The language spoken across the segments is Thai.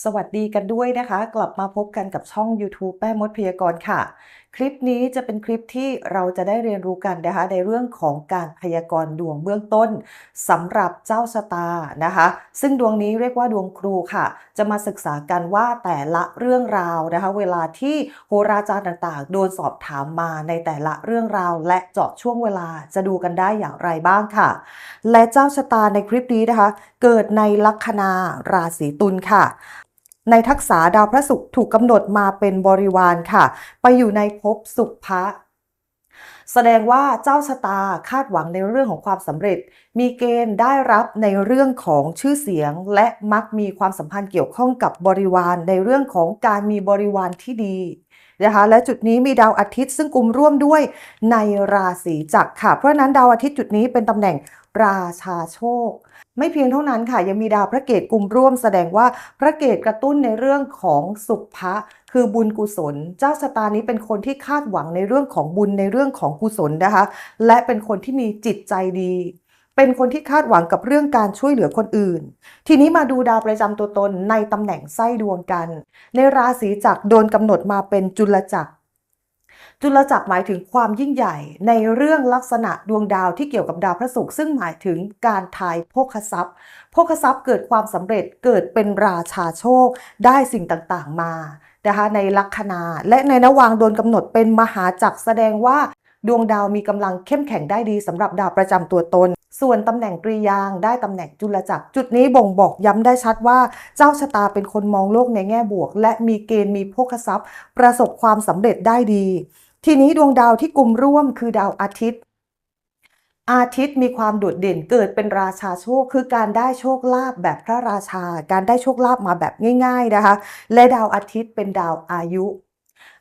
สวัสดีกันด้วยนะคะ กลับมาพบกันกับช่อง YouTube แป้มดพยากรณ์ค่ะ คลิปนี้จะเป็นคลิปที่เราจะได้เรียนรู้กันนะคะ ในเรื่องของการพยากรณ์ดวงเบื้องต้นสำหรับเจ้าชะตานะคะ ซึ่งดวงนี้เรียกว่าดวงครูค่ะ จะมาศึกษากันว่าแต่ละเรื่องราวนะคะ เวลาที่โหราจารย์ต่างๆ โดนสอบถามมาในแต่ละเรื่องราว และเจาะช่วงเวลาจะดูกันได้อย่างไรบ้างค่ะ และเจ้าชะตาในคลิปนี้นะคะ เกิดในลัคนาราศีตุลค่ะ ในทักษะดาวพระศุกร์ถูกกำหนดมาเป็นบริวารค่ะ ไปอยู่ในภพสุภะแสดงว่าเจ้าชะตาคาดหวังในเรื่องของความสำเร็จ มีเกณฑ์ได้รับในเรื่องของชื่อเสียง และมักมีความสัมพันธ์เกี่ยวข้องกับบริวาร ในเรื่องของการมีบริวารที่ดีนะคะและจุดนี้มีดาวอาทิตย์ซึ่งกลุ่มร่วมด้วยในราศีจักรค่ะ เพราะนั้นดาวอาทิตย์จุดนี้เป็นตำแหน่งราชาโชค ไม่เพียงเท่านั้นค่ะ ยังมีดาวพระเกตกลุ่มร่วมแสดงว่าพระเกตกระตุ้นในเรื่องของสุภะคือบุญกุศล เจ้าชะตานี้เป็นคนที่คาดหวังในเรื่องของบุญในเรื่องของกุศลนะคะ และเป็นคนที่มีจิตใจดี เป็นคนที่คาดหวังกับเรื่องการช่วยเหลือคนอื่น ทีนี้มาดูดาวประจำตัวตนในตำแหน่งไส้ดวงกัน ในราศีจักรโดนกำหนดมาเป็นจุลจักร จุลจักรหมายถึงความยิ่งใหญ่ในเรื่องลักษณะดวงดาวที่เกี่ยวกับดาวพระศุกร์ซึ่งหมายถึงการทายโภคทรัพย์โภคทรัพย์เกิดความสำเร็จเกิดเป็นราชาโชค ได้สิ่งต่างๆมานะคะในลัคนาและในนวางโดนกำหนดเป็นมหาจักรแสดงว่าดวงดาวมีกำลังเข้มแข็งได้ดีสำหรับดาวประจำตัวตน ส่วนตำแหน่งกรียางได้ตำแหน่งจุลจักร จุดนี้บ่งบอกย้ำได้ชัดว่า เจ้าชะตาเป็นคนมองโลกในแง่บวก และมีเกณฑ์มีโภคทรัพย์ ประสบความสำเร็จได้ดี ทีนี้ดวงดาวที่กลุ่มร่วมคือดาวอาทิตย์ อาทิตย์มีความโดดเด่นเกิดเป็นราชาโชค คือการได้โชคลาภแบบพระราชา การได้โชคลาภมาแบบง่าย ๆนะคะ และดาวอาทิตย์เป็นดาวอายุ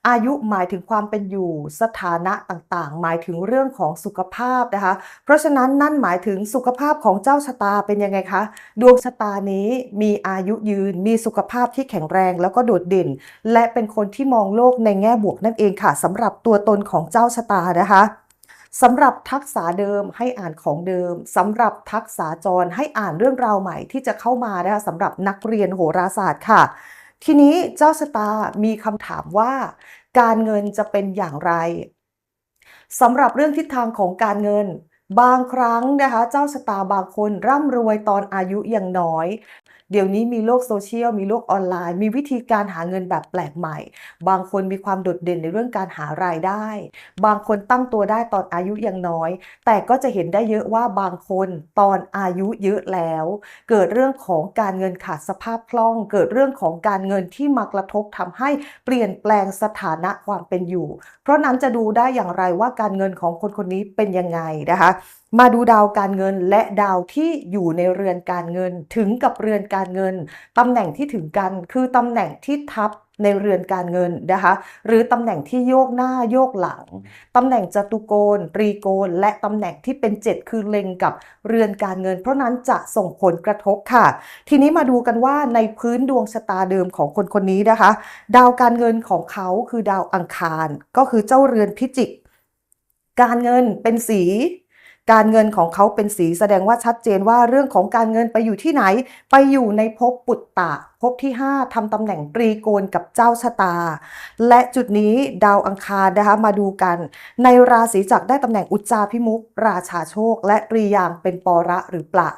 อายุหมายถึงความเป็นอยู่สถานะต่างๆ หมายถึงเรื่องของสุขภาพนะคะ เพราะฉะนั้นนั่นหมายถึงสุขภาพของเจ้าชะตาเป็นยังไงคะ ดวงชะตานี้มีอายุยืน มีสุขภาพที่แข็งแรง แล้วก็โดดเด่น และเป็นคนที่มองโลกในแง่บวกนั่นเองค่ะสำหรับตัวตนของเจ้าชะตานะคะสำหรับทักษะเดิมให้อ่านของเดิมสำหรับทักษะจรให้อ่านเรื่องราวใหม่ที่จะเข้ามานะคะสำหรับนักเรียนโหราศาสตร์ค่ะ ทีนี้เจ้าสตามีคำถามว่า การเงินจะเป็นอย่างไรสำหรับเรื่องทิศทางของการเงิน บางครั้งนะคะเจ้าชะตาบางคนร่ำรวยตอนอายุยังน้อย เดี๋ยวนี้มีโลกโซเชียลมีโลกออนไลน์ มีวิธีการหาเงินแบบแปลกใหม่ บางคนมีความโดดเด่นในเรื่องการหารายได้ บางคนตั้งตัวได้ตอนอายุยังน้อย แต่ก็จะเห็นได้เยอะว่าบางคนตอนอายุเยอะแล้ว เกิดเรื่องของการเงินขาดสภาพคล่อง เกิดเรื่องของการเงินที่มากระทบทำให้เปลี่ยนแปลงสถานะความเป็นอยู่ เพราะนั้นจะดูได้อย่างไรว่าการเงินของคนคนนี้เป็นยังไงนะคะมาดูดาวการเงินและดาวที่อยู่ในเรือนการเงิน ถึงกับเรือนการเงินตำแหน่งที่ถึงกันคือตำแหน่งที่ทับในเรือนการเงินนะคะหรือตำแหน่งที่โยกหน้าโยกหลังตำแหน่งจตุโกณตรีโกณและตำแหน่งที่เป็น 7 คือเล็งกับเรือนการเงิน เพราะนั้นจะส่งผลกระทบค่ะ ทีนี้มาดูกันว่าในพื้นดวงชะตาเดิมของคนคนนี้นะคะ ดาวการเงินของเขาคือดาวอังคาร ก็คือเจ้าเรือนพิจิก การเงินเป็นสี การเงินของเขาเป็นสีแสดงว่าชัดเจนว่าเรื่องของการเงินไปอยู่ที่ไหน ไปอยู่ในภพปุตตะภพที่ 5ทำตำแหน่งตรีโกณกับเจ้าชะตา และจุดนี้ดาวอังคารนะคะมาดูกัน ในราศีจักรได้ตำแหน่งอุจจาพิมุกราชาโชค และตรียางเป็นประหรือปลา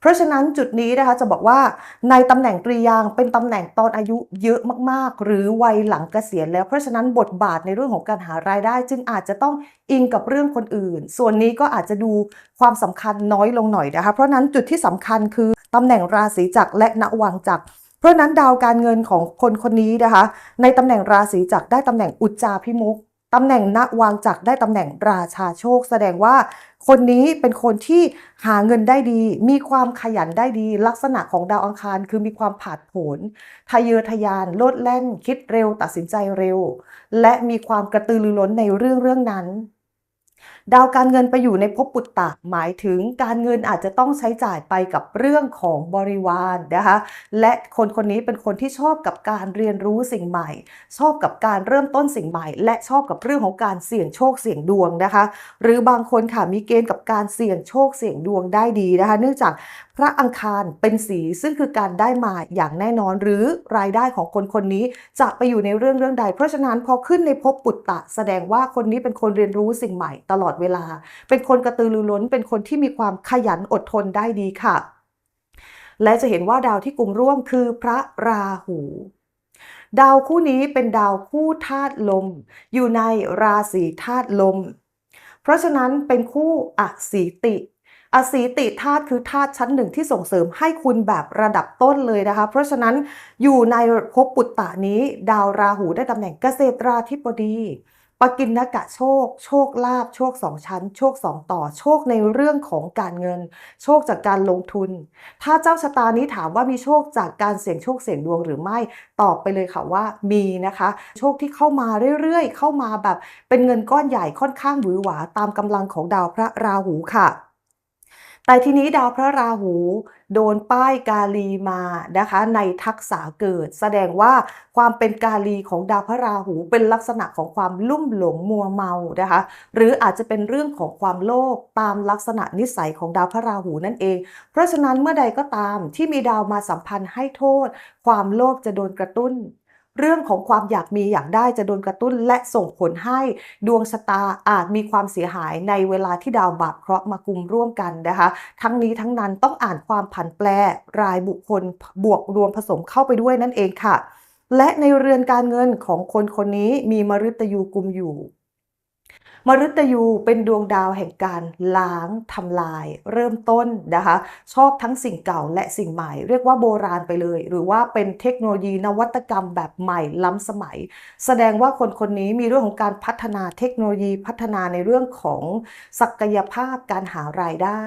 เพราะฉะนั้นจุดนี้นะคะจะบอกว่าในตำแหน่งตรียางเป็นตำแหน่งตอนอายุเยอะมากๆ หรือวัยหลังเกษียณแล้ว เพราะฉะนั้นบทบาทในเรื่องของการหารายได้ จึงอาจจะต้องอิงกับเรื่องคนอื่น ส่วนนี้ก็อาจจะดูความสำคัญน้อยลงหน่อยนะคะเพราะนั้นจุดที่สำคัญคือตำแหน่งราศีจักรและณวังจักรเพราะฉะนั้นดาวการเงินของคนคนนี้นะคะ ในตำแหน่งราศีจักรได้ตำแหน่งอุจจาพิมุกตำแหน่งณวางจักรได้ตำแหน่งราชาโชค แสดงว่า คนนี้เป็นคนที่หาเงินได้ดี มีความขยันได้ดี ลักษณะของดาวอังคาร คือมีความผาดโผนทะเยอทะยาน โลดแล่น คิดเร็ว ตัดสินใจเร็ว และมีความกระตือรือร้นในเรื่องเรื่องนั้น ดาวการเงินไปอยู่ในภพปุตตะหมายถึงการเงินอาจจะต้องใช้จ่ายไปกับเรื่องของบริวารนะคะและคนคนนี้เป็นคนที่ชอบกับการเรียนรู้สิ่งใหม่ ชอบกับการเริ่มต้นสิ่งใหม่ และชอบกับเรื่องของการเสี่ยงโชคเสี่ยงดวงนะคะ หรือบางคนค่ะมีเกณฑ์กับการเสี่ยงโชคเสี่ยงดวงได้ดีนะคะ เนื่องจากพระอังคารเป็นสีซึ่งคือการได้มาอย่างแน่นอนหรือรายได้ของคนคนนี้จะไปอยู่ในเรื่องเรื่องใด เพราะฉะนั้นพอขึ้นในภพปุตตะ แสดงว่าคนนี้เป็นคนเรียนรู้สิ่งใหม่ตลอดเวลา เป็นคนกระตือรือร้น เป็นคนที่มีความขยันอดทนได้ดีค่ะ และจะเห็นว่าดาวที่กลุ่มร่วมคือพระราหู ดาวคู่นี้เป็นดาวคู่ธาตุลม อยู่ในราศีธาตุลม เพราะฉะนั้นเป็นคู่อสีติอสีติธาตุคือธาตุชั้นหนึ่งที่ส่งเสริมให้คุณแบบระดับต้นเลยนะคะ เพราะฉะนั้นอยู่ในภพปุตตะนี้ ดาวราหูได้ตำแหน่งเกษตราธิบดี ปกินนกะโชค โชคลาภโชคสองชั้น โชคสองต่อ โชคในเรื่องของการเงิน โชคจากการลงทุน ถ้าเจ้าชะตานี้ถามว่ามีโชคจากการเสี่ยงโชคเสี่ยงดวงหรือไม่ ตอบไปเลยค่ะว่ามีนะคะ โชคที่เข้ามาเรื่อยๆ เข้ามาแบบเป็นเงินก้อนใหญ่ค่อนข้างหวือหวาตามกำลังของดาวพระราหูค่ะ แต่ทีนี้ดาวพระราหู โดนป้ายกาลีมานะคะในทักษะเกิด แสดงว่าความเป็นกาลีของดาวพระราหูเป็นลักษณะของความลุ่มหลงมัวเมานะคะหรืออาจจะเป็นเรื่องของความโลภตามลักษณะนิสัยของดาวพระราหูนั่นเอง เพราะฉะนั้นเมื่อใดก็ตามที่มีดาวมาสัมพันธ์ให้โทษ ความโลภจะโดนกระตุ้น เรื่องของความอยากมีอยากได้จะโดนกระตุ้นและส่งผลให้ดวงชะตาอาจมีความเสียหายในเวลาที่ดาวบาปเคราะห์มากุมร่วมกันนะคะ ทั้งนี้ทั้งนั้นต้องอ่านความผันแปรรายบุคคลบวกรวมผสมเข้าไปด้วยนั่นเองค่ะ และในเรือนการเงินของคนคนนี้มีมฤตยูกุมอยู่ มฤตยูเป็นดวงดาวแห่งการล้างทำลาย เริ่มต้นนะคะ ชอบทั้งสิ่งเก่าและสิ่งใหม่ เรียกว่าโบราณไปเลย หรือว่าเป็นเทคโนโลยีนวัตกรรมแบบใหม่ล้ำสมัย แสดงว่าคนคนนี้มีเรื่องของการพัฒนาเทคโนโลยีพัฒนาในเรื่องของศักยภาพการหารายได้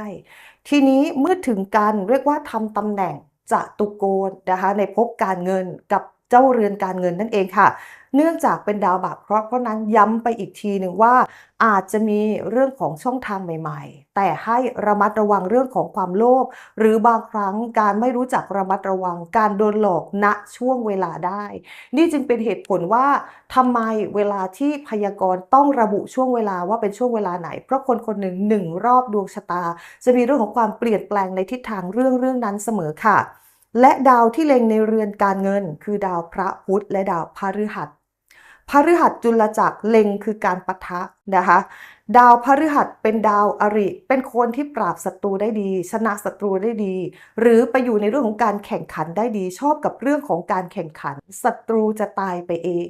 ทีนี้เมื่อถึงการเรียกว่าทำตำแหน่งจะตุโกณนะคะในภพการเงินกับเจ้าเรือนการเงินนั่นเองค่ะ เนื่องจากเป็นดาวบาปเคราะห์เพราะนั้นย้ำไปอีกทีหนึ่งว่า อาจจะมีเรื่องของช่องทางใหม่ ๆ แต่ให้ระมัดระวังเรื่องของความโลภหรือบางครั้งการไม่รู้จักระมัดระวังการโดนหลอกณช่วงเวลาได้ นี่จึงเป็นเหตุผลว่าทำไมเวลาที่พยากรณ์ต้องระบุช่วงเวลาว่าเป็นช่วงเวลาไหน เพราะคนคนหนึ่งหนึ่งรอบดวงชะตา จะมีเรื่องของความเปลี่ยนแปลงในทิศทางเรื่องเรื่องนั้นเสมอค่ะและดาวที่เล็งในเรือนการเงิน คือดาวพระพุธและดาวพฤหัส พฤหัสจุลจักรเล็งคือการปะทะนะคะ ดาวพฤหัสเป็นดาวอริ เป็นคนที่ปราบศัตรูได้ดี ชนะศัตรูได้ดี หรือไปอยู่ในเรื่องของการแข่งขันได้ดี ชอบกับเรื่องของการแข่งขันศัตรูจะตายไปเอง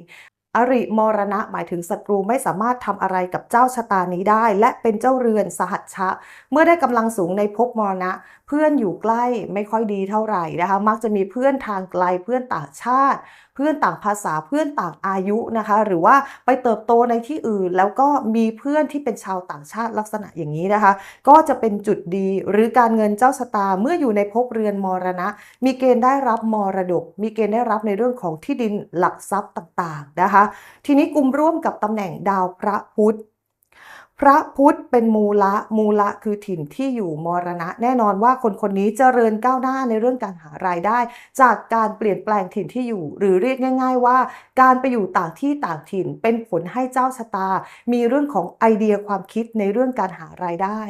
อริมรณะหมายถึงศัตรูไม่สามารถทำอะไรกับเจ้าชะตานี้ได้ และเป็นเจ้าเรือนสหัชชะ เมื่อได้กำลังสูงในภพมรณะ เพื่อนอยู่ใกล้ไม่ค่อยดีเท่าไหร่นะคะ มักจะมีเพื่อนทางไกลเพื่อนต่างชาติ เพื่อนต่างภาษาเพื่อนต่างอายุนะคะ หรือว่าไปเติบโตในที่อื่น แล้วก็มีเพื่อนที่เป็นชาวต่างชาติลักษณะอย่างนี้นะคะ ก็จะเป็นจุดดีหรือการเงินเจ้าชะตาเมื่ออยู่ในภพเรือนมรณะ มีเกณฑ์ได้รับมรดก มีเกณฑ์ได้รับในเรื่องของที่ดินหลักทรัพย์ต่างๆนะคะ ทีนี้กลุ่มร่วมกับตำแหน่งดาวพระพุธ พระพุธเป็นมูละมูละคือถิ่นที่อยู่มรณะ แน่นอนว่าคนคนนี้เจริญก้าวหน้าในเรื่องการหารายได้ จากการเปลี่ยนแปลงถิ่นที่อยู่ หรือเรียกง่าย ๆ ว่า การไปอยู่ต่างที่ต่างถิ่น เป็นผลให้เจ้าชะตา มีเรื่องของไอเดียความคิดในเรื่องการหารายได้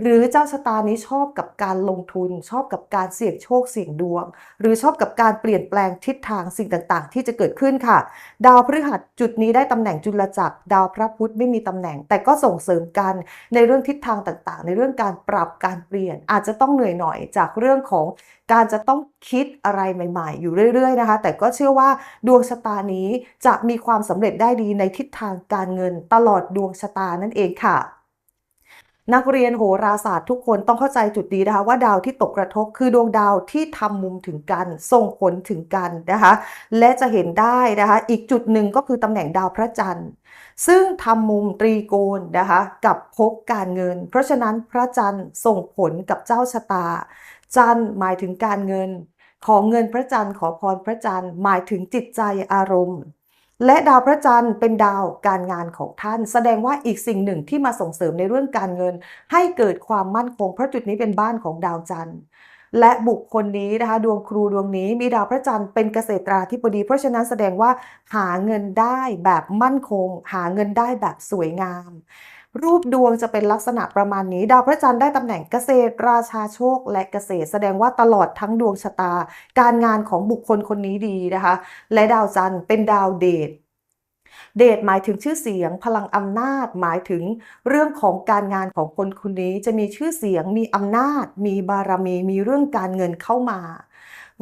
หรือเจ้าชะตานี้ชอบกับการลงทุน ชอบกับการเสี่ยงโชคเสี่ยงดวง หรือชอบกับการเปลี่ยนแปลงทิศทางสิ่งต่างๆ ที่จะเกิดขึ้นค่ะ ดาวพฤหัสจุดนี้ได้ตำแหน่งจุลจักรดาวพระพุธไม่มีตำแหน่ง แต่ก็ส่งเสริมกัน ในเรื่องทิศทางต่างๆ ในเรื่องการปรับการเปลี่ยน อาจจะต้องเหนื่อยหน่อยจากเรื่องของการจะต้องคิดอะไรใหม่ ๆ อยู่เรื่อย ๆ นะคะ แต่ก็เชื่อว่าดวงชะตานี้จะมีความสำเร็จได้ดีในทิศทางการเงินตลอดดวงชะตานั่นเองค่ะ นักเรียนโหราศาสตร์ทุกคนต้องเข้าใจจุดนี้นะคะว่าดาวที่ตกกระทบคือดวงดาวที่ทำมุมถึงกันส่งผลถึงกันนะคะและจะเห็นได้นะคะอีกจุดหนึ่งก็คือตำแหน่งดาวพระจันทร์ ซึ่งทำมุมตรีโกณนะคะกับภพการเงิน เพราะฉะนั้นพระจันทร์ส่งผลกับเจ้าชะตา จันทร์หมายถึงการเงิน ของเงินพระจันทร์ขอพรพระจันทร์หมายถึงจิตใจอารมณ์ และดาวพระจันทร์เป็นดาวการงานของท่าน แสดงว่าอีกสิ่งหนึ่งที่มาส่งเสริมในเรื่องการเงิน ให้เกิดความมั่นคงเพราะจุดนี้เป็นบ้านของดาวจันทร์และบุคคลนี้นะคะดวงครูดวงนี้มีดาวพระจันทร์เป็นเกษตราธิบดี เพราะฉะนั้นแสดงว่าหาเงินได้แบบมั่นคง หาเงินได้แบบสวยงาม รูปดวงจะเป็นลักษณะประมาณนี้ ดาวพระจันทร์ได้ตำแหน่งเกษตร ราชาโชค และเกษตร แสดงว่าตลอดทั้งดวงชะตา การงานของบุคคลคนนี้ดีนะคะ และดาวจันทร์เป็นดาวเดชเดชหมายถึงชื่อเสียง พลังอำนาจหมายถึงเรื่องของการงานของคนคนนี้จะมีชื่อเสียง มีอำนาจ มีบารมี มีเรื่องการเงินเข้ามา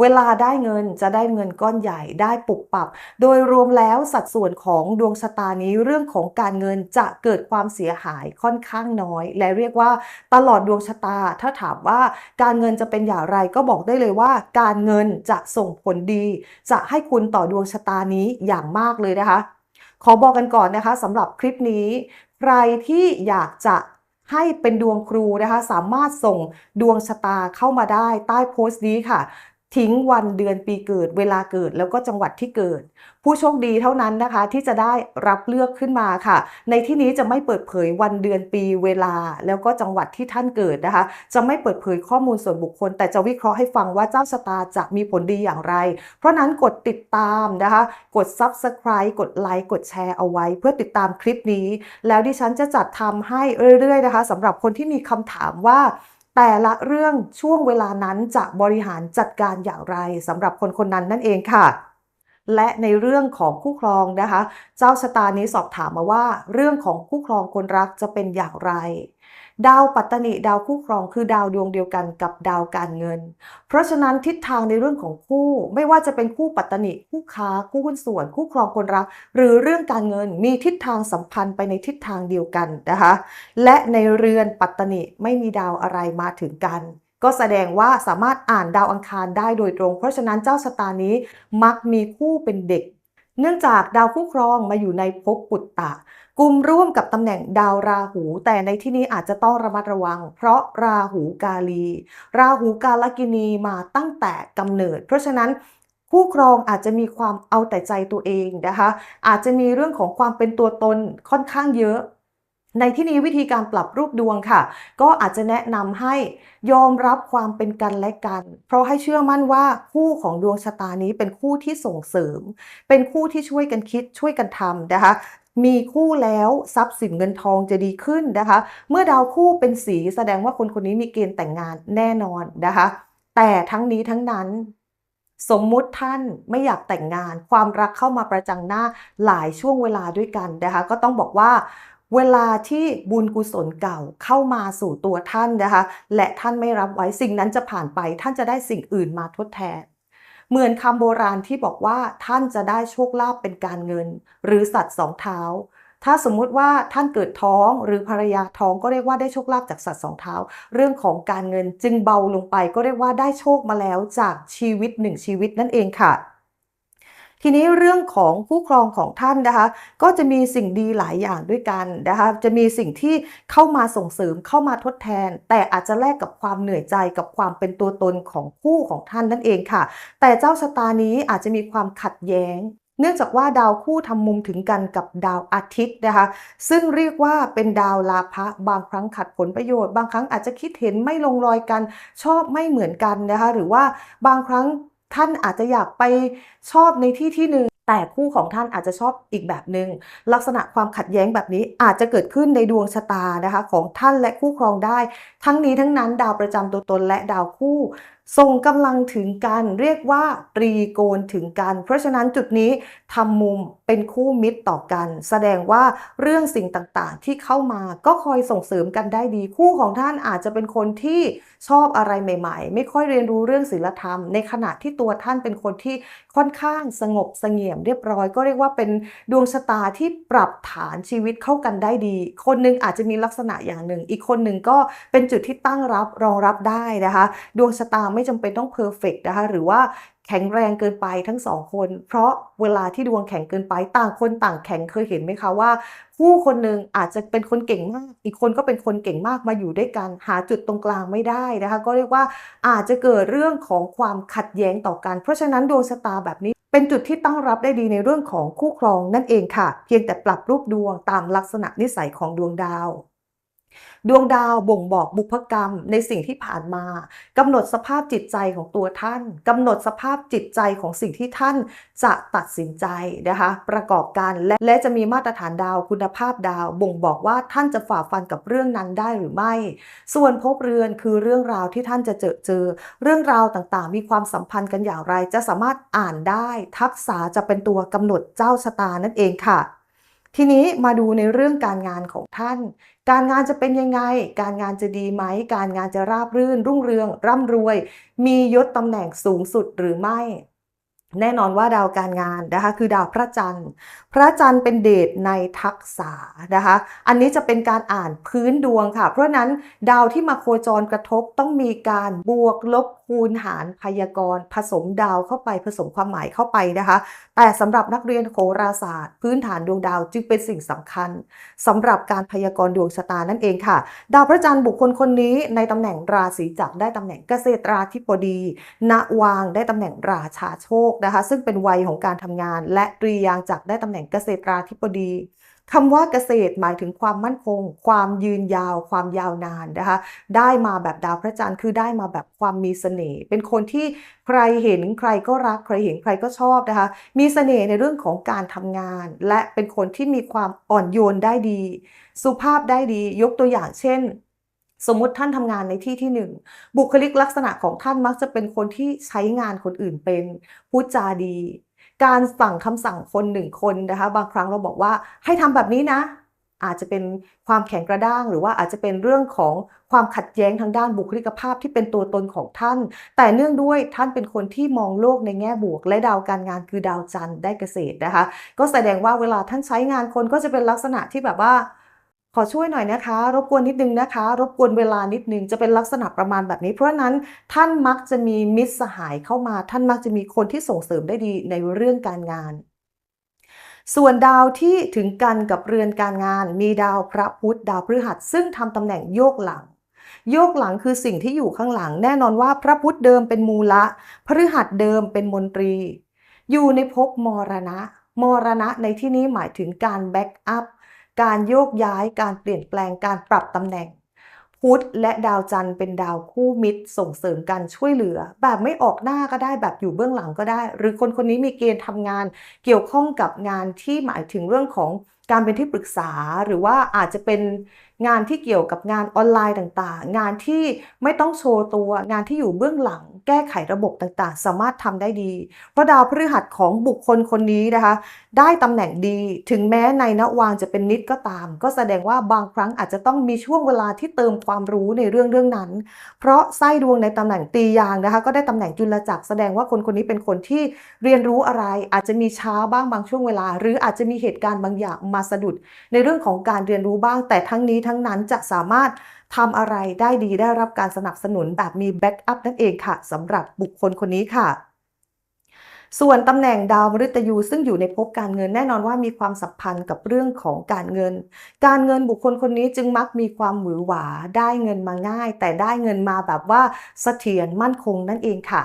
เวลาได้เงินจะได้เงินก้อนใหญ่ได้ปุบปับ โดยรวมแล้วสัดส่วนของดวงชะตานี้เรื่องของการเงินจะเกิดความเสียหายค่อนข้างน้อย และเรียกว่าตลอดดวงชะตา ถ้าถามว่าการเงินจะเป็นอย่างไรก็บอกได้เลยว่า การเงินจะส่งผลดี จะให้คุณต่อดวงชะตานี้อย่างมากเลยนะคะ ขอบอกกันก่อนนะคะสำหรับคลิปนี้ ใครที่อยากจะให้เป็นดวงครูนะคะ สามารถส่งดวงชะตาเข้ามาได้ใต้โพสต์นี้ค่ะ ทิ้งวันเดือนปีเกิด เวลาเกิดแล้วก็จังหวัดที่เกิด ผู้โชคดีเท่านั้นนะคะที่จะได้รับเลือกขึ้นมาค่ะ ในที่นี้จะไม่เปิดเผยวันเดือนปีเวลาแล้วก็จังหวัดที่ท่านเกิดนะคะ จะไม่เปิดเผยข้อมูลส่วนบุคคล แต่จะวิเคราะห์ให้ฟังว่าเจ้าชะตาจะมีผลดีอย่างไร เพราะนั้นกดติดตามนะคะ กด subscribe กดไลค์กดแชร์เอาไว้ เพื่อติดตามคลิปนี้ แล้วดิฉันจะจัดทำให้เรื่อยๆนะคะสำหรับคนที่มีคำถามว่า แต่ละเรื่องช่วงเวลานั้นจะบริหารจัดการอย่างไรสำหรับคนคนนั้นนั่นเองค่ะ และในเรื่องของคู่ครองนะคะ เจ้าชะตานี้สอบถามมาว่า เรื่องของคู่ครองคนรักจะเป็นอย่างไรดาวปัตตนิดาวคู่ครองคือดาวดวงเดียวกันกับดาวการเงิน เพราะฉะนั้นทิศทางในเรื่องของคู่ ไม่ว่าจะเป็นคู่ปัตตนิคู่ค้า คู่หุ้นส่วน คู่ครองคนรัก หรือเรื่องการเงินมีทิศทางสัมพันธ์ไปในทิศทางเดียวกันนะคะ และในเรือนปัตตนิไม่มีดาวอะไรมาถึงกัน ก็แสดงว่าสามารถอ่านดาวอังคารได้โดยตรง เพราะฉะนั้นเจ้าชะตานี้มักมีคู่เป็นเด็ก เนื่องจากดาวคู่ครองมาอยู่ในภพปุตตะกลุ่มร่วมกับตำแหน่งดาวราหู แต่ในที่นี้อาจจะต้องระมัดระวัง เพราะราหูกาลี ราหูกาลกินีมาตั้งแต่กำเนิด เพราะฉะนั้นคู่ครองอาจจะมีความเอาแต่ใจตัวเองนะคะ อาจจะมีเรื่องของความเป็นตัวตนค่อนข้างเยอะ ในที่นี้วิธีการปรับรูปดวงค่ะ ก็อาจจะแนะนำให้ยอมรับความเป็นกันและกัน เพราะให้เชื่อมั่นว่าคู่ของดวงชะตานี้เป็นคู่ที่ส่งเสริม เป็นคู่ที่ช่วยกันคิดช่วยกันทำนะคะมีคู่แล้วทรัพย์สินเงินทองจะดีขึ้นนะคะ เมื่อดาวคู่เป็นสีแสดงว่าคนคนนี้มีเกณฑ์แต่งงานแน่นอนนะคะ แต่ทั้งนี้ทั้งนั้นสมมุติท่านไม่อยากแต่งงาน ความรักเข้ามาประจังหน้าหลายช่วงเวลาด้วยกันนะคะ ก็ต้องบอกว่า เวลาที่บุญกุศลเก่าเข้ามาสู่ตัวท่านนะคะ และท่านไม่รับไว้สิ่งนั้นจะผ่านไป ท่านจะได้สิ่งอื่นมาทดแทน เหมือนคำโบราณที่บอกว่าท่านจะได้โชคลาภเป็นการเงิน หรือสัตว์สองเท้า ถ้าสมมุติว่าท่านเกิดท้องหรือภรรยาท้องก็เรียกว่าได้โชคลาภจากสัตว์สองเท้า เรื่องของการเงินจึงเบาลงไปก็เรียกว่าได้โชคมาแล้วจากชีวิตหนึ่งชีวิตนั่นเองค่ะ ทีนี้เรื่องของคู่ครองของท่านนะคะ ก็จะมีสิ่งดีหลายอย่างด้วยกันนะคะ จะมีสิ่งที่เข้ามาส่งเสริมเข้ามาทดแทน แต่อาจจะแลกกับความเหนื่อยใจกับความเป็นตัวตนของคู่ของท่านนั่นเองค่ะ แต่เจ้าชะตานี้อาจจะมีความขัดแย้งเนื่องจากว่าดาวคู่ทำมุมถึงกันกับดาวอาทิตย์นะคะ ซึ่งเรียกว่าเป็นดาวลาภะบางครั้งขัดผลประโยชน์ บางครั้งอาจจะคิดเห็นไม่ลงรอยกัน ชอบไม่เหมือนกันนะคะ หรือว่าบางครั้ง ท่านอาจจะอยากไปชอบในที่ที่หนึ่งแต่คู่ของท่านอาจจะชอบอีกแบบหนึง่งลักษณะความขัดแย้งแบบนี้อาจจะเกิดขึ้นในดวงชะตานะคะ ของท่านและคู่ครองได้ ทั้งนี้ทั้งนั้นดาวประจำตัวตนและดาวคู่ ส่งกำลังถึงกันเรียกว่าตรีโกณถึงกัน เพราะฉะนั้นจุดนี้ทำมุมเป็นคู่มิตรต่อกัน แสดงว่าเรื่องสิ่งต่างๆ ที่เข้ามาก็คอยส่งเสริมกันได้ดี คู่ของท่านอาจจะเป็นคนที่ชอบอะไรใหม่ ๆ ไม่ค่อยเรียนรู้เรื่องศีลธรรม ในขณะที่ตัวท่านเป็นคนที่ค่อนข้างสงบสงี่ยมเรียบร้อย ก็เรียกว่าเป็นดวงชะตาที่ปรับฐานชีวิตเข้ากันได้ดี คนหนึงอาจจะมีลักษณะอย่างหนึ่ง อีกคนหนึ่งก็เป็นจุดที่ตั้งรับรองรับได้นะคะ ดวงชะตาไม่จำเป็นต้องเพอร์เฟกนะคะหรือว่าแข็งแรงเกินไปทั้งสองคน เพราะเวลาที่ดวงแข็งเกินไปต่างคนต่างแข็งเคยเห็นไหมคะว่าคู่คนหนึ่งอาจจะเป็นคนเก่งมาก อีกคนก็เป็นคนเก่งมากมาอยู่ด้วยกัน หาจุดตรงกลางไม่ได้นะคะ ก็เรียกว่าอาจจะเกิดเรื่องของความขัดแย้งต่อกัน เพราะฉะนั้นดวงชะตาแบบนี้เป็นจุดที่ตั้งรับได้ดีในเรื่องของคู่ครองนั่นเองค่ะ เพียงแต่ปรับรูปดวงตามลักษณะนิสัยของดวงดาว ดวงดาวบ่งบอกบุพกรรมในสิ่งที่ผ่านมากำหนดสภาพจิตใจของตัวท่านกำหนดสภาพจิตใจของสิ่งที่ท่านจะตัดสินใจนะคะ ประกอบกันและและจะมีมาตรฐานดาวคุณภาพดาว บ่งบอกว่าท่านจะฝ่าฟันกับเรื่องนั้นได้หรือไม่ ส่วนภพเรือนคือเรื่องราวที่ท่านจะเจอเจอ เรื่องราวต่างๆ มีความสัมพันธ์กันอย่างไร จะสามารถอ่านได้ ทักษะจะเป็นตัวกำหนดเจ้าชะตานั่นเองค่ะ ทีนี้มาดูในเรื่องการงานของท่าน การงานจะเป็นยังไง การงานจะดีไหม การงานจะราบรื่น รุ่งเรือง ร่ำรวย มียศตำแหน่งสูงสุดหรือไม่ แน่นอนว่าดาวการงานนะคะคือดาวพระจันทร์ พระจันทร์เป็นเดชในทักษะนะคะ อันนี้จะเป็นการอ่านพื้นดวงค่ะ เพราะนั้นดาวที่มาโคจรกระทบต้องมีการบวกลบคูณหารพยากรณ์ ผสมดาวเข้าไปผสมความหมายเข้าไปนะคะ แต่สำหรับนักเรียนโหราศาสตร์ พื้นฐานดวงดาวจึงเป็นสิ่งสำคัญสำหรับการพยากรณ์ดวงชะตานั่นเองค่ะ ดาวพระจันทร์บุคคลคนนี้ในตำแหน่งราศีจักรได้ตำแหน่งเกษตราธิบดีณวางได้ตำแหน่งราชาโชคนะคะ ซึ่งเป็นวัยของการทำงาน และตรียางจักได้ตำแหน่งเกษตราธิบดีคำว่าเกษตรหมายถึงความมั่นคง ความยืนยาว ความยาวนานนะคะ ได้มาแบบดาวพระจันทร์คือได้มาแบบความมีเสน่ห์ เป็นคนที่ใครเห็นใครก็รัก ใครเห็นใครก็ชอบนะคะ มีเสน่ห์ในเรื่องของการทำงาน และเป็นคนที่มีความอ่อนโยนได้ดี สุภาพได้ดี ยกตัวอย่างเช่น สมมติท่านทำงานในที่ที่หนึ่งบุคลิกลักษณะของท่านมักจะเป็นคนที่ใช้งานคนอื่นเป็นพูดจาดี การสั่งคำสั่งคนหนึ่งคนนะคะ บางครั้งเราบอกว่าให้ทำแบบนี้นะ อาจจะเป็นความแข็งกระด้าง หรือว่าอาจจะเป็นเรื่องของความขัดแย้งทางด้านบุคลิกภาพที่เป็นตัวตนของท่าน แต่เนื่องด้วยท่านเป็นคนที่มองโลกในแง่บวก และดาวการงานคือดาวจันทร์ได้เกษตรนะคะ ก็แสดงว่าเวลาท่านใช้งานคนก็จะเป็นลักษณะที่แบบว่า ขอช่วยหน่อยนะคะ รบกวนนิดนึงนะคะ รบกวนเวลานิดนึงจะเป็นลักษณะประมาณแบบนี้ เพราะนั้นท่านมักจะมีมิตรสหายเข้ามา ท่านมักจะมีคนที่ส่งเสริมได้ดีในเรื่องการงาน ส่วนดาวที่ถึงกันกับเรือนการงาน มีดาวพระพุธดาวพฤหัส ซึ่งทำตำแหน่งโยกหลังโยกหลังคือสิ่งที่อยู่ข้างหลัง แน่นอนว่าพระพุธเดิมเป็นมูละ พฤหัสเดิมเป็นมนตรี อยู่ในภพมรณะ มรณะในที่นี้หมายถึงการแบ็กอัพ การโยกย้ายการเปลี่ยนแปลงการปรับตำแหน่ง พุธและดาวจันทร์เป็นดาวคู่มิตร ส่งเสริมการช่วยเหลือ แบบไม่ออกหน้าก็ได้แบบอยู่เบื้องหลังก็ได้ หรือคนคนนี้มีเกณฑ์ทำงาน เกี่ยวข้องกับงานที่หมายถึงเรื่องของการเป็นที่ปรึกษาหรือว่าอาจจะเป็น งานที่เกี่ยวกับงานออนไลน์ต่างๆ งานที่ไม่ต้องโชว์ตัว งานที่อยู่เบื้องหลัง แก้ไขระบบต่างๆ สามารถทำได้ดี เพราะดาวพฤหัสของบุคคลคนนี้นะคะ ได้ตำแหน่งดีถึงแม้ในนวางจะเป็นนิดก็ตาม ก็แสดงว่าบางครั้งอาจจะต้องมีช่วงเวลาที่เติมความรู้ในเรื่องเรื่องนั้น เพราะไส้ดวงในตำแหน่งตียางนะคะ ก็ได้ตำแหน่งจุลจักรแสดงว่าคนคนนี้เป็นคนที่เรียนรู้อะไร อาจจะมีช้าบ้างบางช่วงเวลา หรืออาจจะมีเหตุการณ์บางอย่างมาสะดุด ในเรื่องของการเรียนรู้บ้างแต่ทั้งนี้ทั้งนั้นจะสามารถทำอะไรได้ดีได้รับการสนับสนุนแบบมีแบ็กอัพนั่นเองค่ะสำหรับบุคคลคนนี้ค่ะส่วนตำแหน่งดาวมฤตยูซึ่งอยู่ในภพการเงินแน่นอนว่ามีความสัมพันธ์กับเรื่องของการเงิน การเงินบุคคลคนนี้จึงมักมีความหวือหวาได้เงินมาง่าย แต่ได้เงินมาแบบว่าเสถียรมั่นคงนั่นเองค่ะ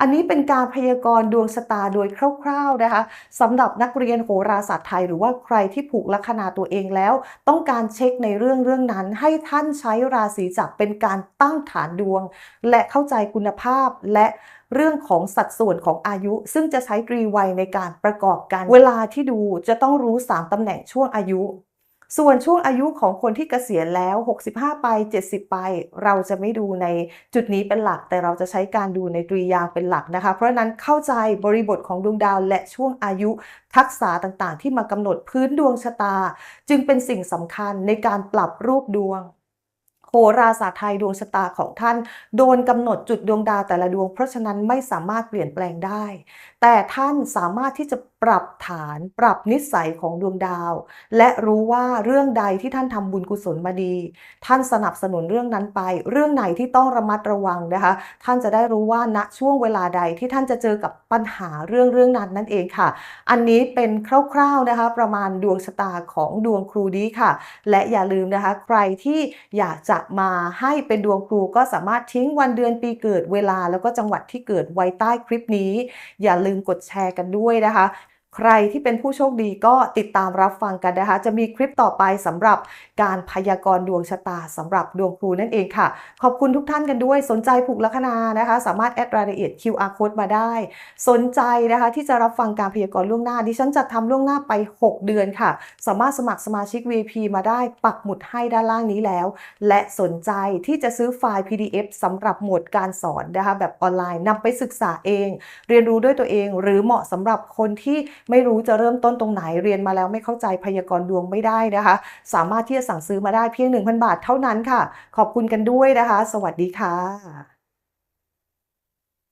อันนี้เป็นการพยากรณ์ดวงชะตาโดยคร่าวๆนะคะสำหรับนักเรียนโหราศาสตร์ไทย หรือว่าใครที่ผูกลัคนาตัวเองแล้ว ต้องการเช็คในเรื่องเรื่องนั้น ให้ท่านใช้ราศีจักรเป็นการตั้งฐานดวง และเข้าใจคุณภาพและเรื่องของสัดส่วนของอายุ ซึ่งจะใช้ตรีวัยในการประกอบกัน เวลาที่ดูจะต้องรู้ 3ตำแหน่งช่วงอายุ ส่วนช่วงอายุของคนที่เกษียณแล้ว 65 ไป 70 ไป เราจะไม่ดูในจุดนี้เป็นหลัก แต่เราจะใช้การดูในตรียางเป็นหลักนะคะ เพราะฉะนั้นเข้าใจบริบทของดวงดาวและช่วงอายุทักษะต่างๆ ที่มากำหนดพื้นดวงชะตา จึงเป็นสิ่งสำคัญในการปรับรูปดวงโหราศาสตร์ไทยดวงชะตาของท่าน โดนกำหนดจุดดวงดาวแต่ละดวง เพราะฉะนั้นไม่สามารถเปลี่ยนแปลงได้ แต่ท่านสามารถที่จะ ปรับฐาน ปรับนิสัยของดวงดาว และรู้ว่าเรื่องใดที่ท่านทำบุญกุศลมาดี ท่านสนับสนุนเรื่องนั้นไป เรื่องไหนที่ต้องระมัดระวังนะคะ ท่านจะได้รู้ว่าณช่วงเวลาใดที่ท่านจะเจอกับปัญหาเรื่องเรื่องนั้นนั่นเองค่ะ อันนี้เป็นคร่าวๆนะคะ ประมาณดวงชะตาของดวงครูดีค่ะ และอย่าลืมนะคะ ใครที่อยากจะมาให้เป็นดวงครูก็สามารถทิ้งวันเดือนปีเกิดเวลาแล้วก็จังหวัดที่เกิดไว้ใต้คลิปนี้ อย่าลืมกดแชร์กันด้วยนะคะ ใครที่เป็นผู้โชคดีก็ติดตามรับฟังกันนะคะ จะมีคลิปต่อไปสำหรับการพยากรณ์ดวงชะตาสำหรับดวงครูนั่นเองค่ะ ขอบคุณทุกท่านกันด้วย สนใจผูกลัคนานะคะ สามารถแอดรายละเอียด QR code มาได้ สนใจนะคะที่จะรับฟังการพยากรณ์ล่วงหน้า ดิฉันจะทำล่วงหน้าไป 6 เดือนค่ะ สามารถสมัครสมาชิก VIP มาได้ปักหมุดให้ด้านล่างนี้แล้ว และสนใจที่จะซื้อไฟล์ PDF สำหรับหมวดการสอนนะคะแบบออนไลน์นำไปศึกษาเอง เรียนรู้ด้วยตัวเอง หรือเหมาะสำหรับคนที่ไม่รู้จะเริ่มต้นตรงไหนเรียนมาแล้วไม่เข้าใจพยากรณ์ดวงไม่ได้นะคะ สามารถที่จะสั่งซื้อมาได้เพียง 1,000 บาทเท่านั้นค่ะ ขอบคุณกันด้วยนะคะ สวัสดีค่ะ